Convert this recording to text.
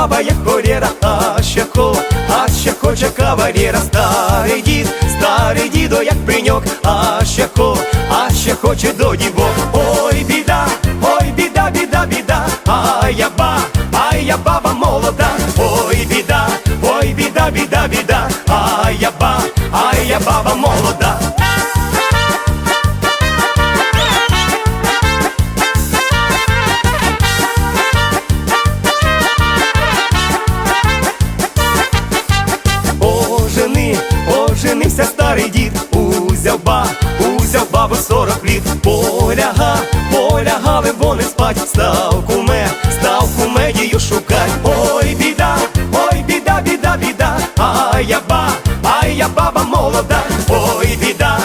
баба коріра, а ще хо, а ще хоче кавалєра старий дід, старий дідо, як пеньок, а ще хо, а ще хоче до дівок. Ой, біда, ой, біда, біда, біда, а я ба, а я баба молода, ой, біда, ой, біда, біда, біда, а я ба, а я баба. Сорок літ, поляга, полягали вони спать, став куме, став кумедію шукать. Ой, біда, ой, біда, біда, біда, ай я ба, ай я баба молода, ой, біда,